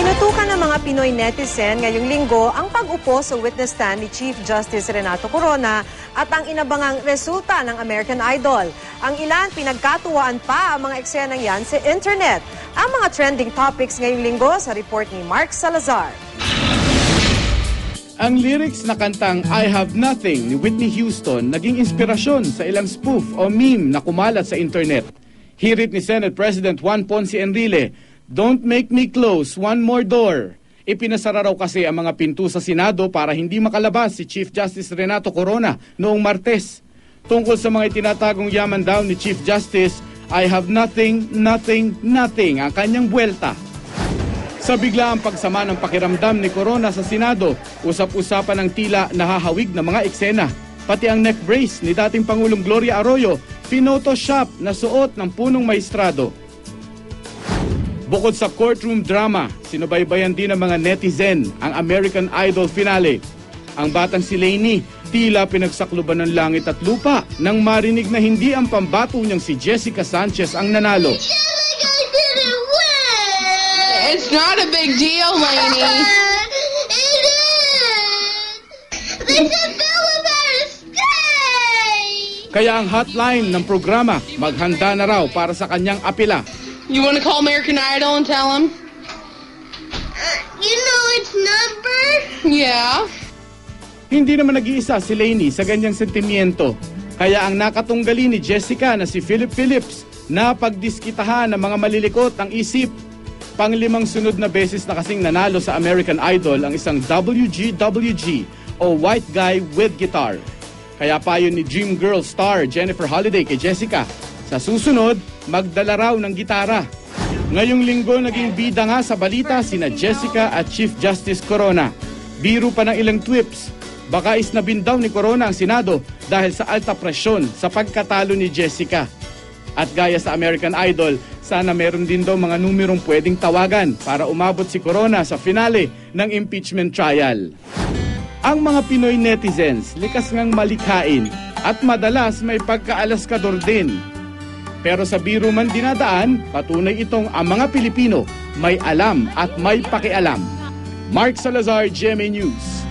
Tinutukan ng mga Pinoy netizen ngayong linggo ang pag-upo sa witness stand ni Chief Justice Renato Corona at ang inabangang resulta ng American Idol. Ang ilan pinagkatuwaan pa ang mga eksenang yan sa internet. Ang mga trending topics ngayong linggo sa report ni Mark Salazar. Ang lyrics na kantang I Have Nothing ni Whitney Houston naging inspirasyon sa ilang spoof o meme na kumalat sa internet. Hirit ni Senate President Juan Ponce Enrile, Don't make me close one more door. Ipinasara raw kasi ang mga pinto sa Senado para hindi makalabas si Chief Justice Renato Corona noong Martes. Tungkol sa mga itinatagong yaman daw ni Chief Justice, I have nothing, nothing, nothing ang kanyang buwelta. Sa biglaang pagsama ng pakiramdam ni Corona sa Senado, usap-usapan ng tila nahahawig na mga eksena. Pati ang neck brace ni dating Pangulong Gloria Arroyo, pinotoshop na suot ng punong maestrado. Bukod sa courtroom drama, sinubaybayan din ng mga netizen ang American Idol finale. Ang batang si Lainey, tila pinagsakluban ng langit at lupa nang marinig na hindi ang pambato niyang si Jessica Sanchez ang nanalo. It's not a big deal, Lainey. it is! Better stay! Kaya ang hotline ng programa maghanda na raw para sa kanyang apela. You want to call American Idol and tell him? Uh, you know its number? Yeah. Hindi naman nag-iisa si Lainey sa ganyang sentimiento. Kaya ang nakatunggali ni Jessica na si Philip Phillips na pagdiskitahan ng mga malilikot ang isip. Panglimang sunod na beses na kasing nanalo sa American Idol ang isang WGWG o White Guy with Guitar. Kaya payo ni Dream Girl star Jennifer Holliday kay Jessica, sa susunod, magdala raw ng gitara. Ngayong linggo naging bida nga sa balita sina Jessica at Chief Justice Corona. Biro pa ng ilang twips. Baka isnabin daw ni Corona ang Senado dahil sa alta presyon sa pagkatalo ni Jessica. At gaya sa American Idol, sana meron din daw mga numerong pwedeng tawagan para umabot si Corona sa finale ng impeachment trial. Ang mga Pinoy netizens likas ngang malikhain at madalas may pagkaalaskador din. Pero sa biro man dinadaan, patunay itong ang mga Pilipino may alam at may pakialam. Mark Salazar, GMA News.